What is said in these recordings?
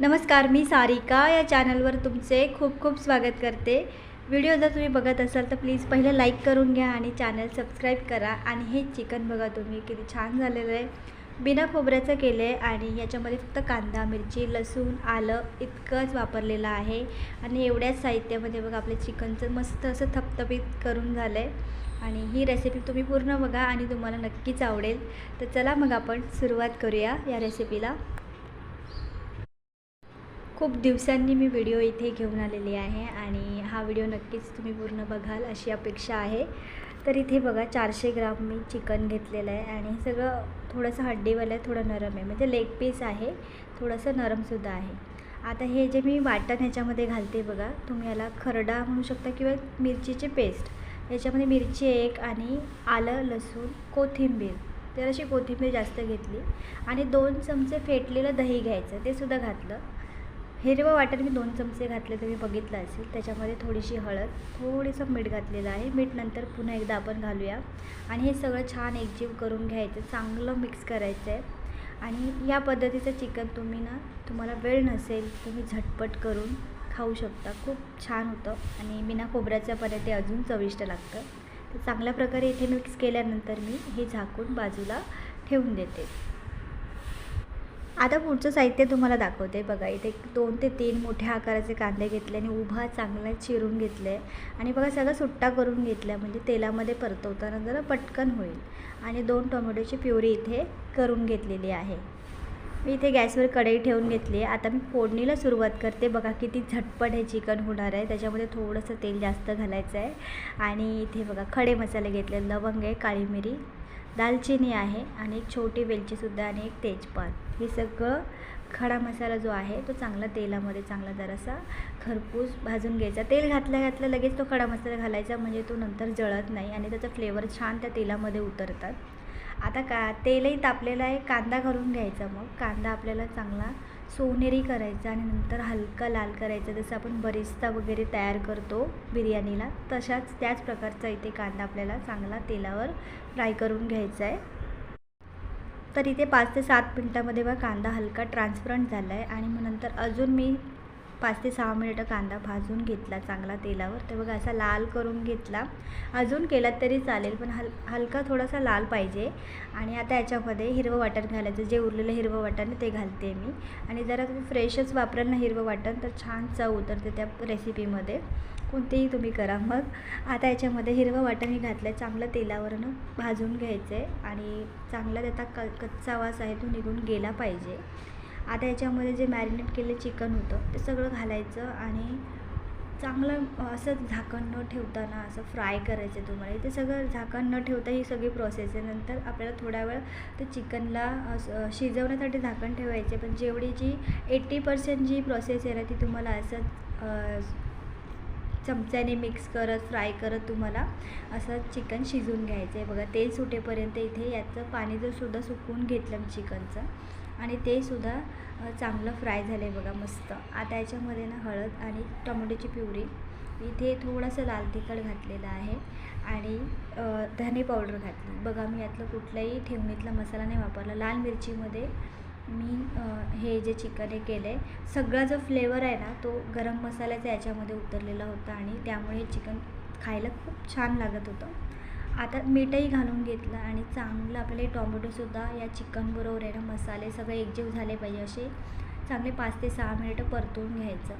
नमस्कार मी सारिका. या चॅनलवर तुमचे खूप खूप स्वागत करते. व्हिडिओ जर तुम्ही बघत असाल तर प्लीज पहिलं लाईक करून घ्या आणि चॅनल सबस्क्राईब करा आणि हे चिकन बघा तुम्ही. किती छान झालेलं आहे. बिना खोबऱ्याचं केलं आहे आणि याच्यामध्ये फक्त कांदा मिरची लसूण आलं इतकंच वापरलेलं आहे. आणि एवढ्याच साहित्यामध्ये बघा आपल्या चिकनचं मस्त असं थपथपीत करून झालं आहे आणि ही रेसिपी तुम्ही पूर्ण बघा आणि तुम्हाला नक्कीच आवडेल. तर चला मग आपण सुरुवात करूया या रेसिपीला खूप दिवसांनी मी व्हिडिओ इथे घेऊन आलेली आहे आणि हा व्हिडिओ नक्कीच तुम्ही पूर्ण बघाल अशी अपेक्षा आहे. तर इथे बघा चारशे ग्राम मी चिकन घेतलेलं आहे आणि हे सगळं थोडंसं हड्डीवालं आहे थोडं नरम आहे. म्हणजे लेग पीस आहे थोडंसं नरमसुद्धा आहे. आता हे जे मी वाटण ह्याच्यामध्ये घालते बघा तुम्ही याला खरडा म्हणू शकता किंवा मिरचीची पेस्ट याच्यामध्ये मिरची एक आणि आलं लसूण कोथिंबीर. तर अशी कोथिंबीर जास्त घेतली. आणि दोन चमचे फेटलेलं दही घ्यायचं ते सुद्धा घातलं. हिरवं वाटण मी दोन चमचे घातले तुम्ही बघितलं असेल. त्याच्यामध्ये थोडीशी हळद थोडंसं मीठ घातलेलं आहे. मीठ नंतर पुन्हा एकदा आपण घालूया. आणि हे सगळं छान एकजीव करून घ्यायचं. चांगलं मिक्स करायचं आहे. आणि या पद्धतीचं चिकन तुम्ही ना तुम्हाला वेळ नसेल तुम्ही झटपट करून खाऊ शकता. खूप छान होतं. आणि बिना खोबऱ्याच्या पर्यंत ते अजून चविष्ट लागतं. तर चांगल्या प्रकारे इथे मिक्स केल्यानंतर मी हे झाकून बाजूला ठेवून देते. आता पुढचं साहित्य तुम्हाला दाखवते बघा. इथे दोन ते तीन मोठ्या आकाराचे कांदे घेतले आणि उभा चांगला चिरून घेतले. आणि बघा सगळं सुट्टा करून घेतला म्हणजे तेलामध्ये परतवताना जरा पटकन होईल. आणि दोन टोमॅटोची प्युरी इथे करून घेतलेली आहे. मी इथे गॅसवर कढई ठेवून घेतली. आहे आता मी फोडणीला सुरुवात करते. बघा किती झटपट हे चिकन होणार आहे. त्याच्यामध्ये थोडंसं तेल जास्त घालायचं आहे. आणि इथे बघा खडे मसाले घेतले. लवंग आहे काळी मिरी. दालचिनी आहे आणि एक छोटी वेलचीसुद्धा आणि एक तेजपात. हे सगळं खडा मसाला जो आहे तो चांगला तेलामध्ये चांगला जरासा खरपूस भाजून घ्यायचा. तेल घातल्या घातल्या लगेच तो खडा मसाला घालायचा म्हणजे तो नंतर जळत नाही आणि त्याचा फ्लेवर छान त्या तेलामध्ये उतरतात. आता का तेलही तापलेलं आहे कांदा घालून घ्यायचा मग. कांदा आपल्याला चांगला सोनेरी करायचा आणि नंतर हलका लाल करायचा. जसं आपण बरिस्ता वगैरे तयार करतो बिर्याणीला तशाच त्याच प्रकारचा इथे कांदा आपल्याला चांगला तेलावर फ्राय करून घ्यायचा आहे. तर इथे पाच ते सात मिनटामध्ये बघा कांदा हलका ट्रान्सपरंट झाला आहे आणि मग नंतर अजून मी पाच ते सहा मिनिटं कांदा भाजून घेतला चांगला तेलावर. तर बघा असा लाल करून घेतला. अजून केलात तरी चालेल पण हल हलका थोडासा लाल पाहिजे. आणि आता याच्यामध्ये हिरवं वाटण घालायचं. जे उरलेलं हिरवं वाटण ते घालते मी. आणि जरा तुम्ही फ्रेशच वापराल ना हिरवं वाटण तर छान चव उतरते त्या रेसिपीमध्ये. कोणतेही तुम्ही करा मग. आता याच्यामध्ये हिरवं वाटण हे घातलं आहे चांगलं तेलावरनं भाजून घ्यायचं आहे आणि चांगला त्याचा क कच्चा वास आहे तो निघून गेला पाहिजे. आता याच्यामध्ये जे मॅरिनेट केलेलं चिकन होतं ते सगळं घालायचं आणि चांगलं असं झाकण न ठेवताना असं फ्राय करायचं तुम्हाला. ते सगळं झाकण न ठेवता ही सगळी प्रोसेस आहे. नंतर आपल्याला थोडा वेळ ते चिकनला शिजवण्यासाठी झाकण ठेवायचे. पण जेवढी जी एट्टी पर्सेंट जी प्रोसेस आहे ना ती तुम्हाला असं चमच्याने मिक्स करत फ्राय करत तुम्हाला असं चिकन शिजवून घ्यायचं आहे बघा तेल सुटेपर्यंत इथे याचं पाणी जर सुद्धा सुकवून घेतलं चिकनचं आणि ते सुद्धा चांगलं फ्राय झालं आहे बघा मस्त. आता याच्यामध्ये ना हळद आणि टोमॅटोची प्युरी इथे थोडंसं लाल तिखट घातलेलं आहे आणि धने पावडर घातली. बघा मी यातलं कुठलाही ठेवणीतला मसाला नाही वापरला. लाल मिरचीमध्ये मी हे जे चिकन हे केलं आहे सगळा जो फ्लेवर आहे ना तो गरम मसाल्याचा याच्यामध्ये उतरलेला होता आणि त्यामुळे हे चिकन खायला खूप छान लागत होतं. आता मीठही घालून घेतलं आणि चांगलं आपल्याला टॉमॅटोसुद्धा या चिकनबरोबर आहे ना मसाले सगळे एकजीव झाले पाहिजे असे चांगले पाच ते सहा मिनिटं परतून घ्यायचं.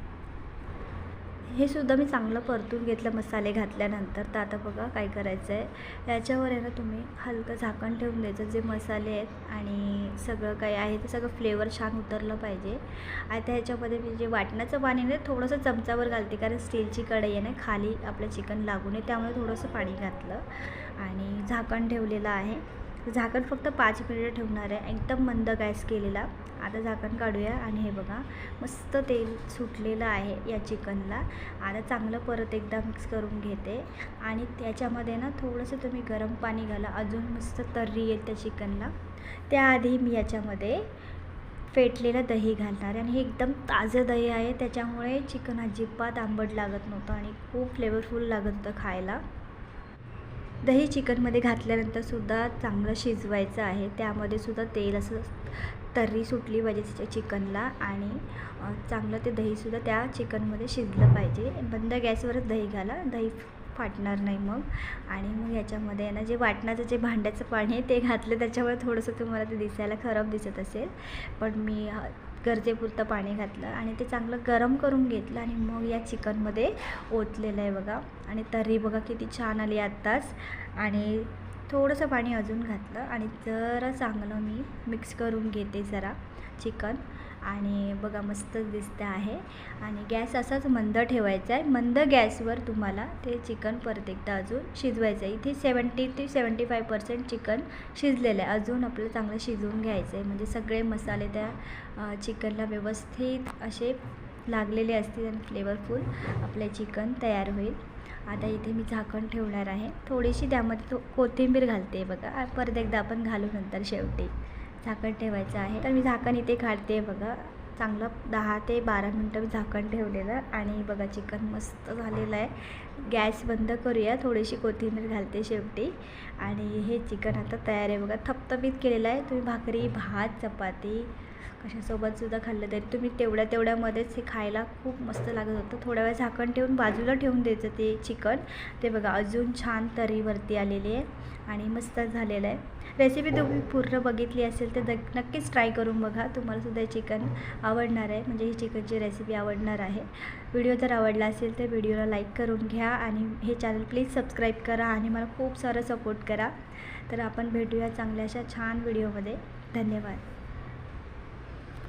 हे सुद्धा मी चांगलं परतून घेतलं मसाले घातल्यानंतर. तर आता बघा काय करायचं आहे याच्यावर आहे ना तुम्ही हलकं झाकण ठेवून द्यायचं. जे मसाले आहेत आणि सगळं काही आहे ते सगळं फ्लेवर छान उतरलं पाहिजे. आता ह्याच्यामध्ये मी जे वाटण्याचं पाणी नाही थोडंसं चमचावर घालते. कारण स्टीलची कढई आहे ना खाली आपलं चिकन लागू नये. त्यामुळे थोडंसं पाणी घातलं. आणि झाकण ठेवलेलं आहे. झाकण फक्त पाच मिनिटं ठेवणार आहे. एकदम मंद गॅस केलेला. आता झाकण काढूया आणि हे बघा मस्त तेल सुटलेलं आहे या चिकनला. आता चांगलं परत एकदा मिक्स करून घेते. आणि त्याच्यामध्ये ना थोडंसं तुम्ही गरम पाणी घाला. अजून मस्त तर्री येईल त्या चिकनला. त्याआधी मी याच्यामध्ये फेटलेलं दही घालणार आणि हे एकदम ताजं दही आहे. त्याच्यामुळे चिकन अजिबात आंबट लागत नव्हतं आणि खूप फ्लेवरफुल लागत होतं खायला. दही चिकनमध्ये घातल्यानंतरसुद्धा चांगलं शिजवायचं आहे. त्यामध्ये सुद्धा तेल असं तर्री सुटली पाहिजे त्याच्या चिकनला आणि चांगलं ते दहीसुद्धा त्या चिकनमध्ये शिजलं पाहिजे. बंद गॅसवरच दही घाला. दही फाटणार नाही मग. आणि मग याच्यामध्ये आहे ना जे वाटणाचं जे भांड्याचं पाणी आहे ते घातलं. त्याच्यामुळे थोडंसं तुम्हाला ते दिसायला खराब दिसत असेल. पण मी गरजेपुरतं पाणी घातलं आणि ते चांगलं गरम करून घेतलं आणि मग या चिकनमध्ये ओतलेलं आहे बघा. आणि तर्री बघा किती छान आली आत्ताच. आणि थोडंसं पाणी अजून घातलं आणि जरा चांगलं मी मिक्स करून घेते जरा चिकन. आणि बघा मस्तच दिसतं आहे. आणि गॅस असाच मंद ठेवायचा आहे. मंद गॅसवर तुम्हाला ते चिकन परत एकदा अजून शिजवायचं आहे. इथे सेवन्टी ते सेवन्टी फाय पर्सेंट चिकन शिजलेलं आहे. अजून आपलं चांगलं शिजवून घ्यायचं आहे. म्हणजे सगळे मसाले त्या चिकनला व्यवस्थित असे लागलेले असतील आणि फ्लेवरफुल आपले चिकन तयार होईल. आता इथे मी झाकण ठेवणार आहे. थोडीशी त्यामध्ये तो कोथिंबीर घालते बघा. परत एकदा आपण घालू नंतर शेवटी. झाकण ठेवायचं आहे. तर मी झाकण इथे काढते बघा. चांगलं दहा ते बारा मिनटं मी झाकण ठेवलेलं आणि बघा चिकन मस्त झालेलं आहे. गॅस बंद करूया. थोडीशी कोथिंबीर घालते शेवटी. आणि हे चिकन आता तयार आहे बघा. थपथपीत केलेलं आहे. तुम्ही भाकरी भात चपाती कशासोबत सुद्धा खाल्लं तरी तुम्ही तेवढ्या तेवढ्यामध्येच हे खायला खूप मस्त लागत होतं. थोड्या वेळ झाकण ठेवून बाजूला ठेवून द्यायचं ते चिकन. ते बघा अजून छान तरीवरती आलेली आहे आणि मस्त झालेलं आहे. रेसिपी तुम्ही पूर्ण बघितली असेल तर नक- नक्कीच ट्राय करून बघा. तुम्हाला सुद्धा हे चिकन आवडणार आहे. म्हणजे ही चिकनची रेसिपी आवडणार आहे. व्हिडिओ जर आवडला असेल तर व्हिडिओला लाईक करून घ्या आणि हे चॅनल प्लीज सबस्क्राईब करा आणि मला खूप सारं सपोर्ट करा. तर आपण भेटूया चांगल्या अशा छान व्हिडिओमध्ये धन्यवाद.